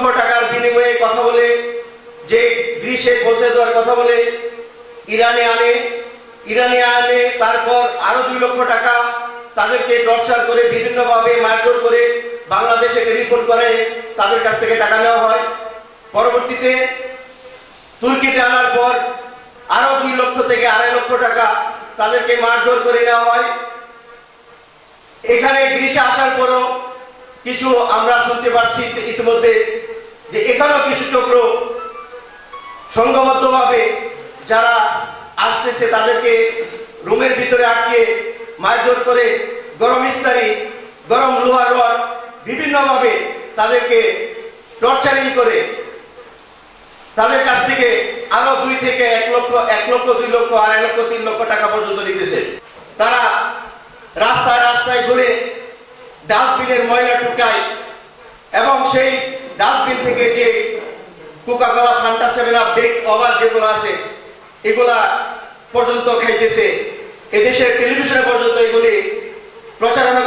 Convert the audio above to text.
লক্ষ টাকার বিনিময়ে কথা বলে, যে গ্রীষে বসে দেওয়ার কথা বলে, ইরানে আনে ইরানে আনে, তারপর আরও দুই লক্ষ টাকা তাদেরকে টর্চার করে বিভিন্নভাবে মারধর করে বাংলাদেশে টেলিফোন করে, তাদের কাছ থেকে টাকা নেওয়া হয়। পরবর্তীতে তুর্কিতে আনার পর আরও দুই লক্ষ থেকে আড়াই লক্ষ টাকা তাদেরকে মারধর করে নেওয়া হয়। এখানে গ্রীষ্মে আসার পরও কিছু আমরা শুনতে পাচ্ছি ইতিমধ্যে। যে এখানেও কিছু চক্র সংঘবদ্ধভাবে যারা আসতেছে তাদেরকে রুমের ভিতরে আটকে মারধর করে গরম ইস্তারি, গরম লোহার বিভিন্নভাবে তাদেরকে টর্চারিং করে। তাদের কাছ থেকে আরও দুই থেকে এক লক্ষ এক লক্ষ, দুই লক্ষ, আড়াই লক্ষ, তিন লক্ষ টাকা পর্যন্ত নিতেছে। তারা রাস্তায় রাস্তায় ঘুরে ডাস্টবিনের ময়লা টুকায় এবং সেই ডাস্টবিন থেকে যে Coca Cola Fanta, Seven Up day ওভার যেগুলো আছে, এগুলা পর্যন্ত খাইতেছে। এদেশের টেলিভিশনে পর্যন্ত এগুলি প্রচারণা